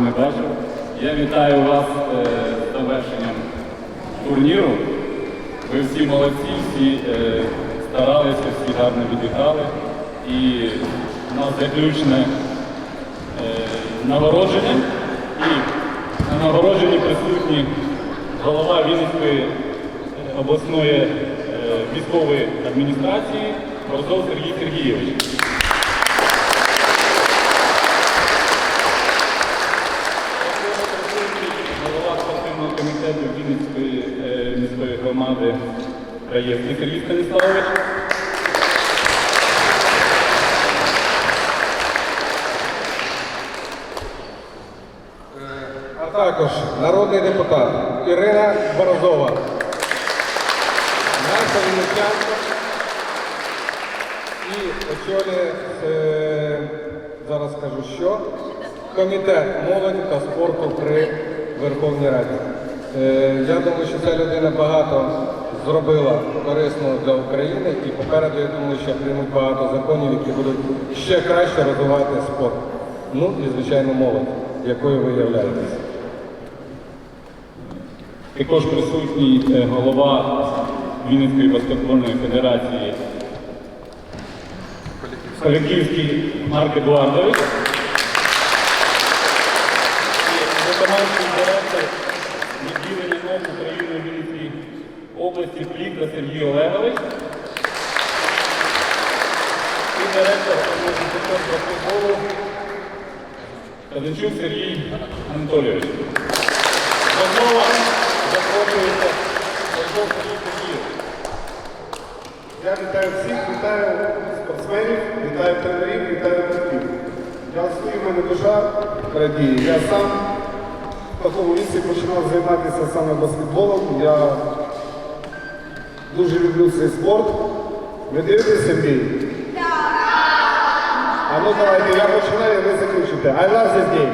не бачив. Я вітаю вас е, з завершенням турніру. Ви всі молодці, всі е, старалися, всі гарно відіграли. І у нас заключне е, нагородження. І на нагородженні присутні голова Вінницької обласної е, військової адміністрації Борзов Сергій Сергійович. Голова спортивного комітету Вінницької е, громади Раєвський Сергій Станіславович. А також народний депутат Ірина Борозова. Наша вінничанка. І очолює, е, зараз скажу що, комітет молоді та спорту при Верховній Раді. Е, я думаю, що ця людина багато зробила корисного для України і попереду, я думаю, що приймуть багато законів, які будуть ще краще розвивати спорт. Ну і, звичайно, молодь, якою ви являєтесь. Також присутній е, голова Вінницької баскетбольної федерації Поляківський Марк Едуардович. І виконавчий директор відділення НОК України у Вінницькій області Пліка Сергій Олегович. І директор по футболу Сергій Анатолійович. До запрошується Борзов Сергій Я вітаю всіх, вітаю спортсменів, вітаю тренерів, вітаю батьків. Я в мене душа радіє. Я сам в такому віці починав займатися саме баскетболом. Я дуже люблю цей спорт. Ви дивитеся бій? А ну давайте, я починаю, ви закінчите. I love this game.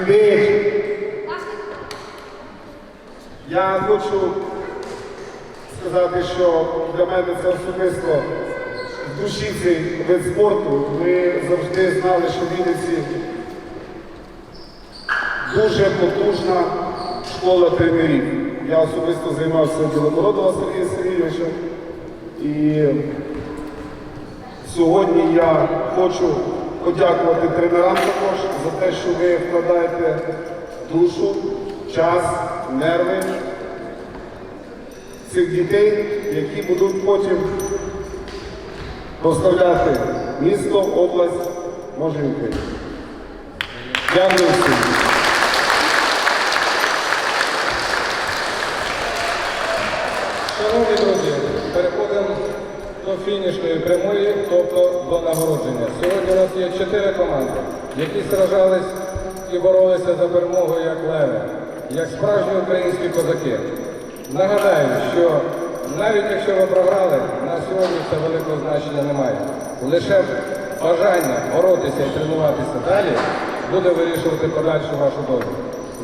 NBA. Я хочу сказати, що для мене це особисто в душі цей вид спорту. Ми завжди знали, що в Вінниці дуже потужна школа тренерів. Я особисто займався Білобородова Сергія Сергійовича. І сьогодні я хочу подякувати тренерам також за те, що ви вкладаєте душу, час, нерви цих дітей, які будуть потім прославляти місто, область, може. Дякую всім. Шановні друзі, переходимо до фінішної прямої, тобто до нагородження. Сьогодні у нас є чотири команди, які сражались і боролися за перемогу як леви, як справжні українські козаки. Нагадаю, що навіть якщо ви програли, на сьогодні це великого значення немає. Лише бажання боротися і тренуватися далі буде вирішувати подальшу вашу долю.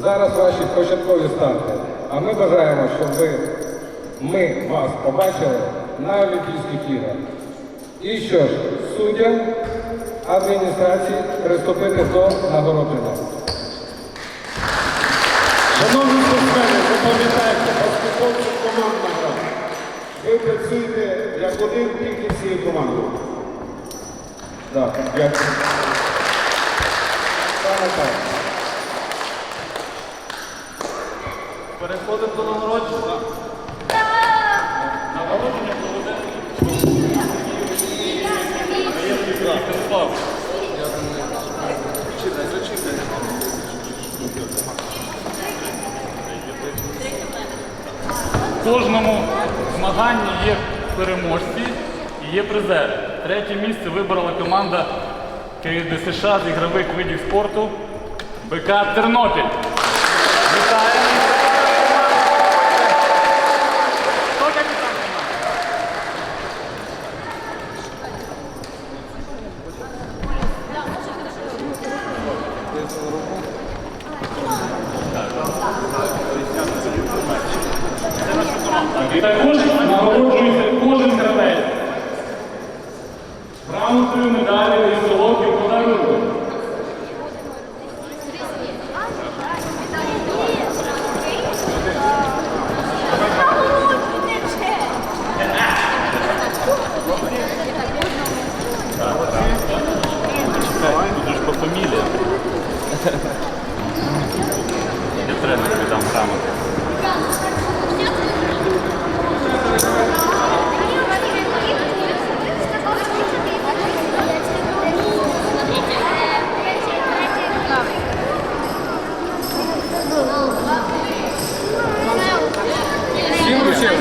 Зараз ваші початкові старти, а ми бажаємо, щоб ви ми вас побачили на Олімпійських іграх. І що ж, суддям адміністрації приступити до нагородження. Шановні спортсмени, запам'ятайте, баскетбол це командна гра. Ви працюєте як один тільки всією командою. Так, дякую. Саме так. Переходимо до. Нагородження проведе Раєвський Сергій Станіславович. В кожному змаганні є переможці і є призери. Третє місце вибрала команда КДСШ з ігрових видів спорту БК Тернопіль. Вітаємо! Хто капітан команди? І також нагороджується кожен гравець. Грамотою, медаллю і солодким подарунком. Я тренер віддам грамоту. Всім вручили?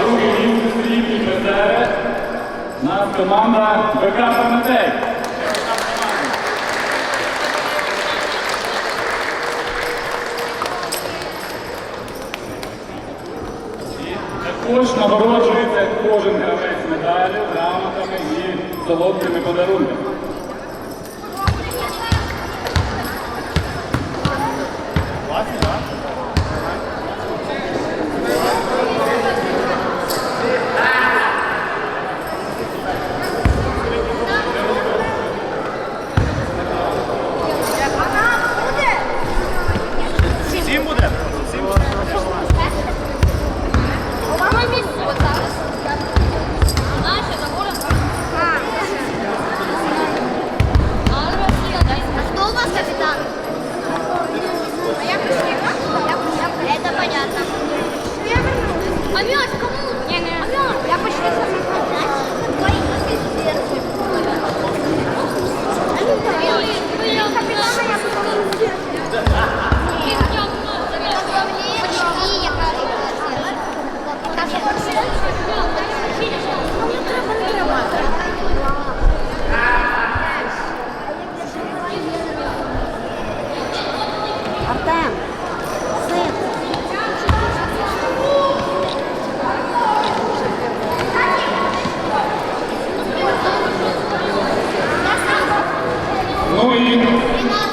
Другий місце срібні призери. У нас команда БК Прометей. І Також нагороджується кожен гравець медалю, грамотами і солодкими подарунками.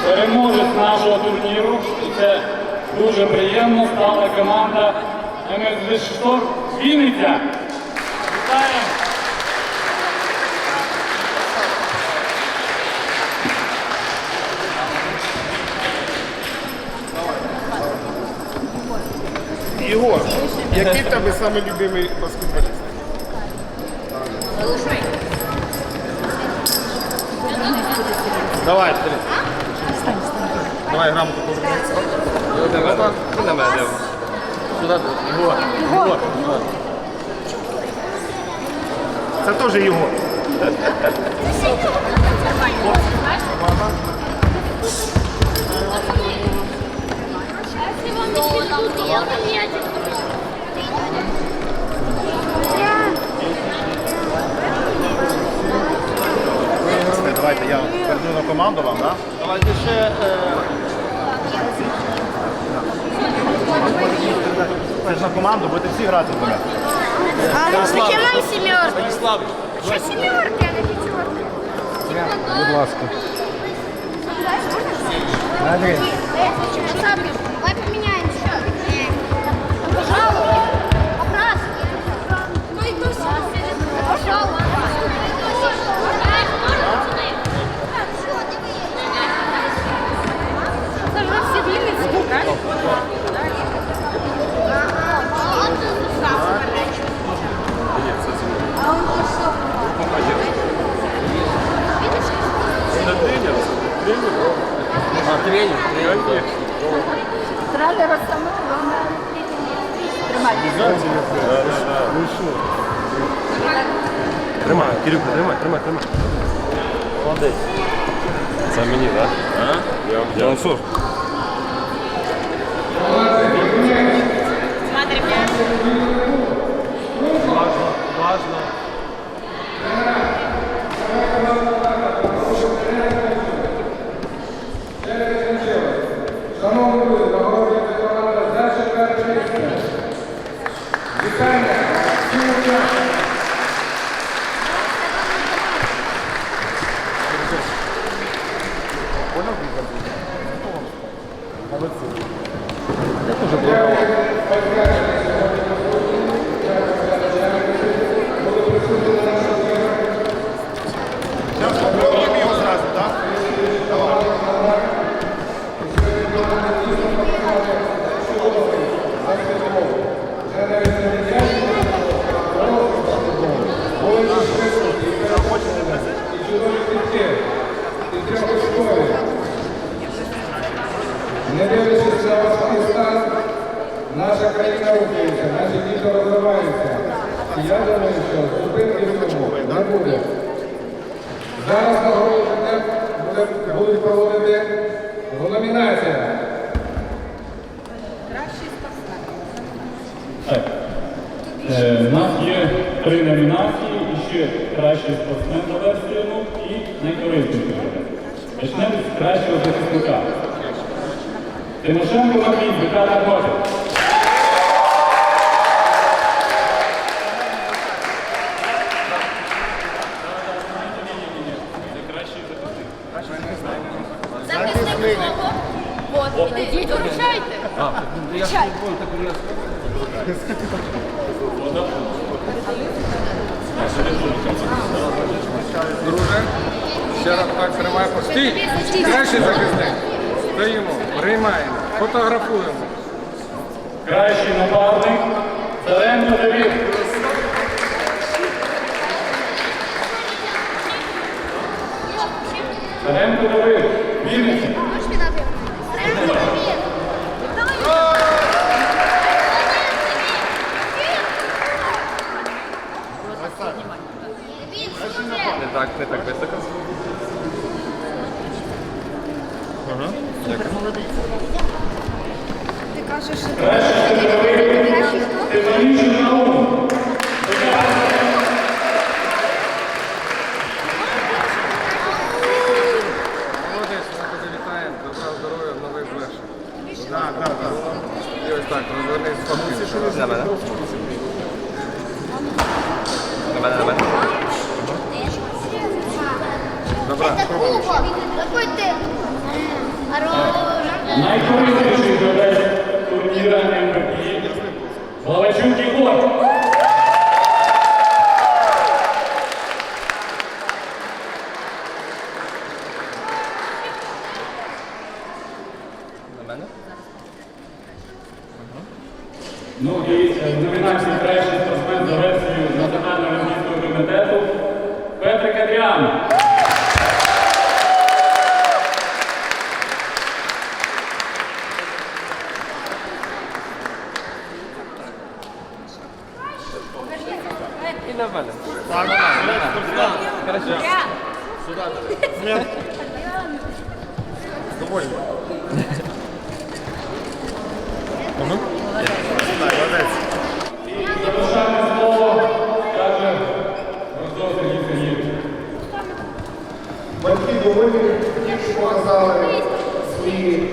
Переможець нашого турніру. І це дуже приємно. Стала команда МСД Штор Вінниця. Вітаємо! Єгор, який в тебе самий любимий баскетболіст? Давай, три. Давай грамоту повернеться. Ти на мене. Сюди, Єгор. Єгор. Це теж Єгор. Давайте я перейду на команду вам, так? Давайте ще. Це ж на команду, будете всі грати в мене. А зачем нам семерка? Що семерка, а не пятерка? Будь ласка. Андрій. Тримай, Кирюха, тримай, тримай, тримай. Молодець. Це мені, так? А? Я, я. Ну, що? Важно, важно. Шановні друзі, But you. Зараз будуть проводити в номінаціях. Так. Е, У нас є три номінації, і ще кращий спортсмен за ну, і найкорисніший. Почнемо з кращого захисника. Тимошенко Матвій, БК Тернопіль. Захисник кого? Ідіть, вирушайте. Чай. Друже, ще раз так тримай постій. Кращий захисник. Стоїмо, приймаємо, фотографуємо. Кращий напарник Царенко Давид. Батьки доволі діти показали свої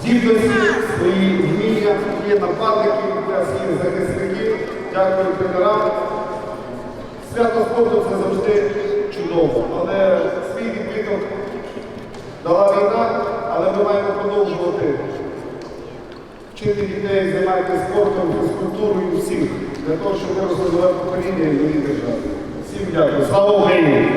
здібності, свої вміння, є нападники для своїх захисників. Дякую тренерам. Свято спорту це завжди чудово, але свій відбиток дала війна, але ми маємо продовжувати вчити дітей займатися спортом, фізкультурою всіх, для того, щоб ми розвивали покоління і нові держави. Всім дякую. Слава Україні!